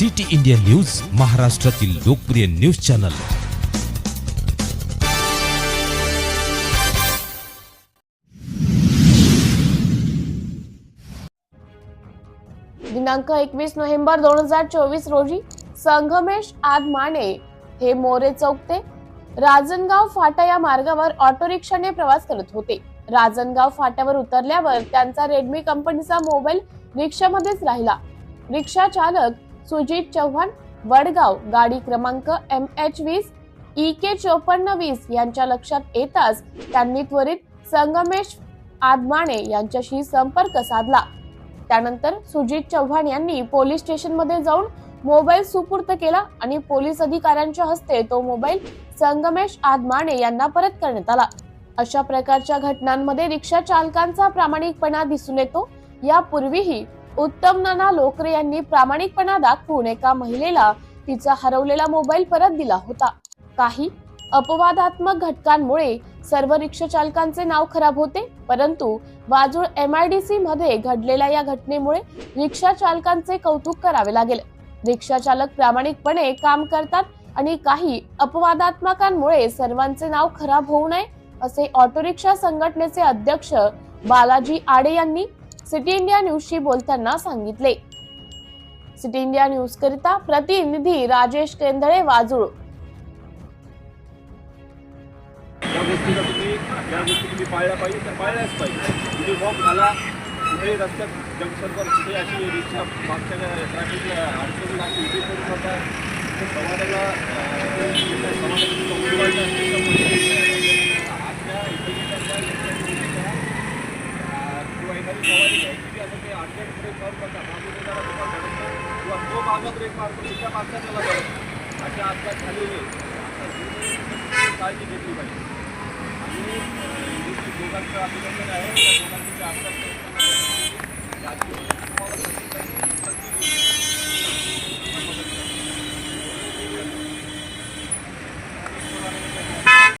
City India news महाराष्ट्रातील लोकप्रिय news channel. दिनांक एकवीस नोव्हेंबर दोन हजार चोवीस रोजी संगमेश आद माने हे मोरे चौक ते राजनगाव फाटा या मार्गावर ऑटो रिक्षाने प्रवास करत होते. राजनगाव फाट्यावर उतरल्यावर त्यांचा रेडमी कंपनीचा मोबाईल रिक्षामध्येच राहिला. रिक्षा चालक सुजित चव्हाण वडगाव गाडी क्रमांक एम एच वीस ई के चोपन्न वीस यांच्या लक्षात येताच त्यांनी त्वरित संगमेश आदमाणे यांच्याशी संपर्क साधला. त्यानंतर सुजित चव्हाण यांनी पोलीस स्टेशनमध्ये जाऊन मोबाईल सुपूर्त केला आणि पोलीस अधिकाऱ्यांच्या हस्ते तो मोबाईल संगमेश आदमाणे यांना परत करण्यात आला. अशा प्रकारच्या घटनांमध्ये रिक्षा चालकांचा प्रामाणिकपणा दिसून येतो. यापूर्वीही उत्तम नाना लोकरे यांनी प्रामाणिकपणा दाखवून एका महिलेला तिचा हरवलेला मोबाईल परत दिला होता. काही अपवादात्मक घटकांमुळे सर्व रिक्षाचालकांचे नाव खराब होते परंतु वाजूळ एम आय डी सी मध्ये घडलेल्या या घटनेमुळे रिक्षा चालकांचे कौतुक करावे लागेल. रिक्षा चालक प्रामाणिकपणे काम करतात आणि काही अपवादात्मकांमुळे सर्वांचे नाव खराब होऊ नये असे ऑटो रिक्षा संघटनेचे अध्यक्ष बालाजी आडे यांनी सिटी इंडिया न्यूजशी बोलताना सांगितले. सिटी इंडिया न्यूज करिता प्रतिनिधी राजेश केंदळे वाजूळ. या गोष्टी तुम्ही पाळल्या पाहिजे तर पाळल्याच पाहिजे. म्हणजे झाला रस्त्यात जंक्शनवर कुठे अशी रिक्षा मागच्या ट्रॅफिकला अडचणी उभी करू नका समाजाला समाजाची अशा अपघात झालेले काळजी घेतली पाहिजे. आणि अं, इथे दोघांचं अभिनंदन आहे. त्या दोघांचे